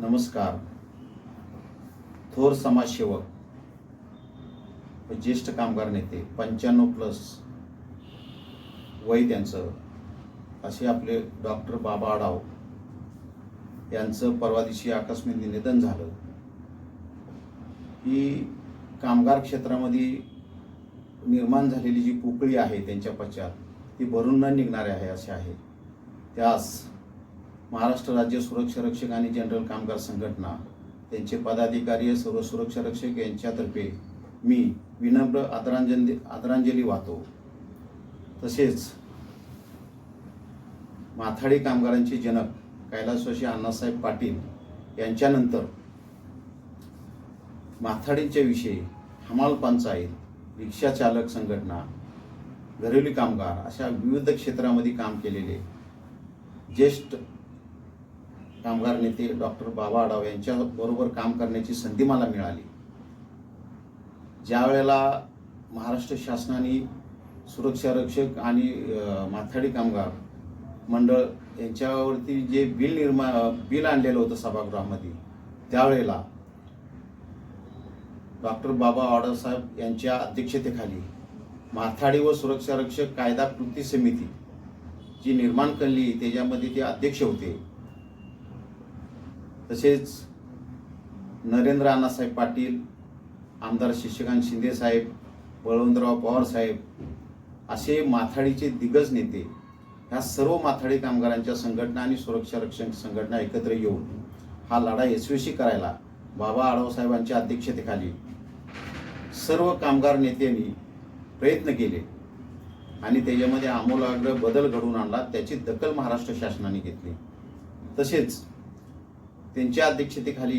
नमस्कार. थोर समाजसेवक व ज्येष्ठ कामगार नेते पंच्याण्णव प्लस वय त्यांचं असे आपले डॉक्टर बाबा आडाव यांचं परवा दिवशी आकस्मिक निधन झालं. ही कामगार क्षेत्रामध्ये निर्माण झालेली जी पोकळी आहे त्यांच्या पश्चात ती भरून न निघणारी आहे असे आहे. त्यास महाराष्ट्र राज्य सुरक्षा रक्षक आणि जनरल कामगार संघटना त्यांचे पदाधिकारी सर्व सुरक्षा रक्षक यांच्यातर्फे मी विनम्र आदरांजली आदरांजली वाहतो. तसेच माथाडी कामगारांचे जनक कैलासवाशी अण्णासाहेब पाटील यांच्यानंतर माथाडींच्या विषयी हमाल पंचायत रिक्षा चालक संघटना घरेलू कामगार अशा विविध क्षेत्रामध्ये काम केलेले ज्येष्ठ कामगार नेते डॉक्टर बाबा आडाव यांच्याबरोबर काम करण्याची संधी मला मिळाली. ज्या वेळेला महाराष्ट्र शासनाने सुरक्षा रक्षक आणि माथाडी कामगार मंडळ यांच्यावरती जे बिल निर्मा बिल आणलेलं होतं सभागृहामध्ये त्यावेळेला डॉक्टर बाबा आडाव साहेब यांच्या अध्यक्षतेखाली माथाडी व सुरक्षा रक्षक कायदा कृती समिती जी निर्माण केली त्याच्यामध्ये ते अध्यक्ष होते. तसेच नरेंद्र अण्णासाहेब पाटील आमदार शशिकांत शिंदे साहेब बळवंतराव पवार साहेब असे माथाडीचे दिग्गज नेते ह्या सर्व माथाडी कामगारांच्या संघटना आणि सुरक्षा रक्षण संघटना एकत्र येऊन हा लढा यशस्वी करायला बाबा आढावसाहेबांच्या अध्यक्षतेखाली सर्व कामगार नेत्यांनी प्रयत्न केले आणि त्याच्यामध्ये आमूलाग्र बदल घडवून आणला त्याची दखल महाराष्ट्र शासनाने घेतली. तसेच त्यांच्या अध्यक्षतेखाली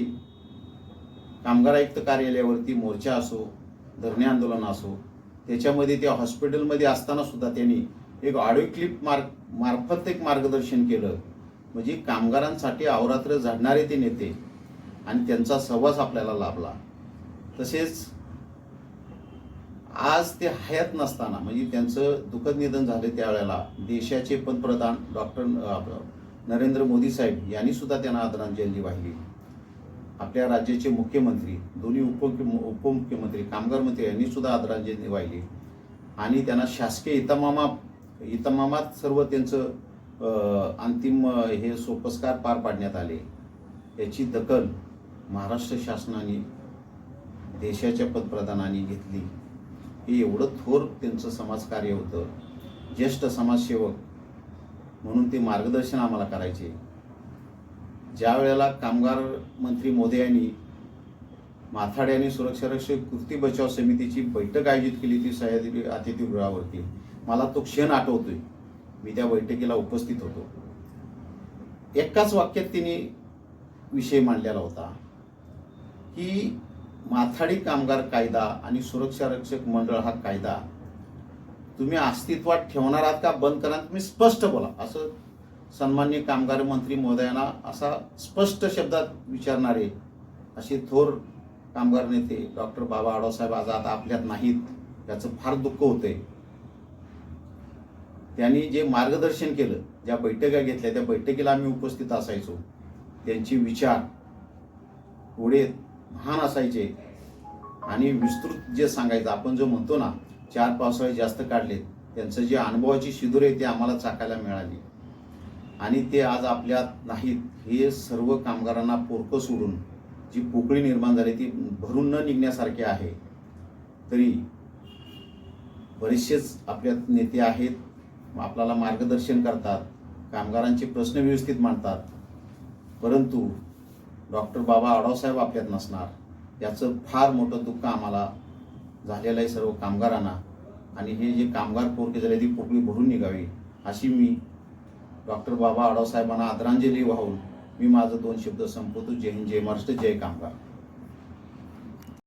कामगार आयुक्त कार्यालयावरती मोर्चा असो धरणे आंदोलन असो त्याच्यामध्ये त्या हॉस्पिटलमध्ये असताना सुद्धा त्यांनी एक ऑडिओ क्लिप मार्ग मार्फत एक मार्गदर्शन केलं. म्हणजे कामगारांसाठी अवरात्र झडणारे ते नेते आणि त्यांचा सहवास आपल्याला लाभला. तसेच आज ते हयात नसताना म्हणजे त्यांचं दुःखद निधन झालं त्यावेळेला देशाचे पंतप्रधान डॉक्टर नरेंद्र मोदी साहेब यांनी सुद्धा त्यांना आदरांजली वाहिली. आपल्या राज्याचे मुख्यमंत्री दोन्ही उप उपमुख्यमंत्री कामगार मंत्री यांनी सुद्धा आदरांजली वाहिली. आणि त्यांना शासकीय इतमामा इतमामात सर्व त्यांचं अंतिम हे सोपस्कार पार पाडण्यात आले. याची दखल महाराष्ट्र शासनाने देशाच्या पंतप्रधानांनी घेतली. हे एवढं थोर त्यांचं समाजकार्य होतं. ज्येष्ठ समाजसेवक म्हणून ते मार्गदर्शन आम्हाला करायचे. ज्या वेळेला कामगार मंत्री मोदी यांनी माथाड यांनी सुरक्षा रक्षक कृती बचाव समितीची बैठक आयोजित केली ती सह्याद्री अतिथीगृहावरती. मला तो क्षण आठवतोय. मी त्या बैठकीला उपस्थित होतो. एकाच वाक्यात तिने विषय मांडलेला होता. की माथाडी कामगार कायदा आणि सुरक्षा रक्षक मंडळ हा कायदा तुम्ही अस्तित्वात ठेवणार आहात का बंद करणार तुम्ही स्पष्ट बोला. असं सन्मान्य कामगार मंत्री महोदयांना असा स्पष्ट शब्दात विचारणारे असे थोर कामगार नेते डॉक्टर बाबा आडोसाहेब आज आता आपल्यात नाहीत याचं फार दुःख होतंय. त्यांनी जे मार्गदर्शन केलं ज्या बैठका घेतल्या त्या बैठकीला आम्ही उपस्थित असायचो. त्यांचे विचार पुढे महान असायचे. आणि विस्तृत जे सांगायचं आपण जो म्हणतो ना चार पावसाळे जास्त काढलेत. त्यांचं जे अनुभवाची शिदूर आहे ते आम्हाला चाकायला मिळाली. आणि ते आज आपल्यात नाहीत. हे सर्व कामगारांना पोरकं सोडून जी पोकळी निर्माण झाली ती भरून न निघण्यासारखी आहे. तरी बरेचसेच आपल्यात नेते आहेत आपल्याला मार्गदर्शन करतात कामगारांचे प्रश्न व्यवस्थित मांडतात. परंतु डॉक्टर बाबा आढावसाहेब आपल्यात नसणार. याचं फार मोठं दुःख आम्हाला झालेलं आहे सर्व कामगारांना. आणि हे जे कामगार पोरके झाले ती पोकळी भरून निघावी अशी मी डॉक्टर बाबा आढावसाहेबांना आदरांजली वाहून मी माझं दोन शब्द संपवतो. जय हिंद जय महाराष्ट्र जय कामगार.